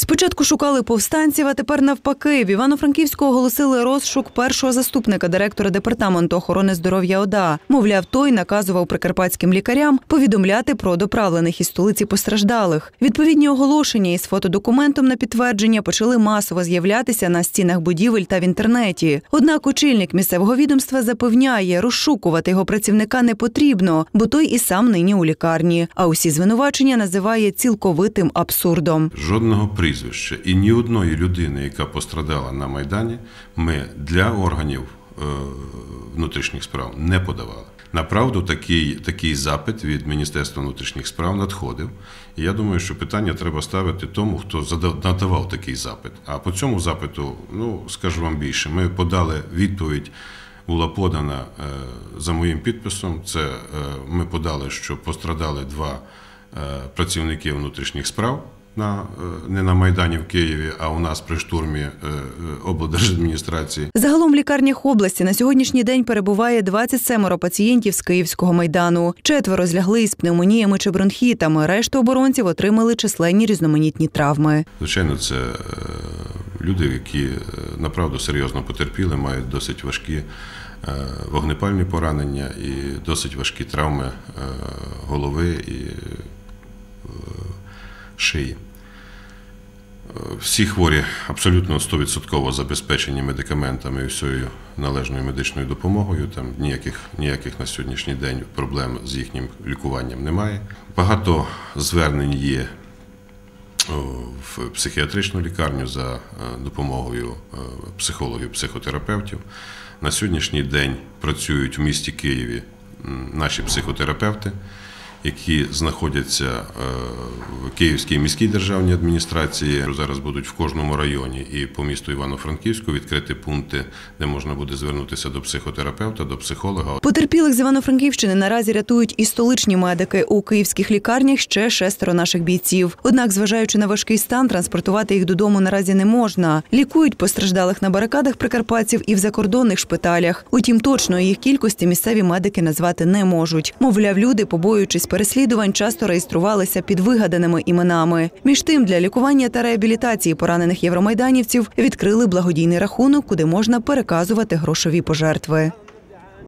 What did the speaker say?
Спочатку шукали повстанців, а тепер навпаки. В Івано-Франківську оголосили розшук першого заступника директора департаменту охорони здоров'я ОДА. Мовляв, той наказував прикарпатським лікарям повідомляти про доправлених із столиці постраждалих. Відповідні оголошення із фотодокументом на підтвердження почали масово з'являтися на стінах будівель та в інтернеті. Однак очільник місцевого відомства запевняє, розшукувати його працівника не потрібно, бо той і сам нині у лікарні. А усі звинувачення називає цілковитим абсурдом. Жодного прізвища і ні одної людини, яка пострадала на Майдані, ми для органів е, внутрішніх справ не подавали. Направду такий, такий запит від Міністерства внутрішніх справ надходив. І я думаю, що питання треба ставити тому, хто задав, надавав такий запит. А по цьому запиту, ну скажу вам більше, ми подали відповідь. Була подана е, за моїм підписом. Це е, ми подали, що пострадали два працівники внутрішніх справ на е, не на майдані в Києві, а у нас при штурмі е, е, облдержадміністрації. Загалом в лікарнях області на сьогоднішній день перебуває 27 пацієнтів з Київського майдану. Четверо злягли із пневмоніями чи бронхітами. Решту оборонців отримали численні різноманітні травми. Звичайно, це люди, які направду серйозно потерпіли, мають досить важкі вогнепальні поранення і досить важкі травми голови і шиї. Е, Всі хворі абсолютно 100% забезпечені медикаментами і всією належною медичною допомогою. Там ніяких, ніяких на сьогоднішній день проблем з їхнім лікуванням немає. Багато звернень є в психіатричну лікарню за е, допомогою е, психологів, психотерапевтів. На сьогоднішній день працюють в місті Києві наші психотерапевти, які знаходяться е, в Київській міській державній адміністрації. Зараз будуть в кожному районі і по місту Івано-Франківську відкриті пункти, де можна буде звернутися до психотерапевта, до психолога. Потерпілих з Івано-Франківщини наразі рятують і столичні медики. У київських лікарнях ще шестеро наших бійців. Однак, зважаючи на важкий стан, транспортувати їх додому наразі не можна. Лікують постраждалих на барикадах прикарпатців і в закордонних шпиталях. Утім, точної їх кількості місцеві медики назвати не можуть. Мовляв, люди, побоюючись переслідувань, часто реєструвалися під вигаданими іменами. Між тим, для лікування та реабілітації поранених євромайданівців відкрили благодійний рахунок, куди можна переказувати грошові пожертви.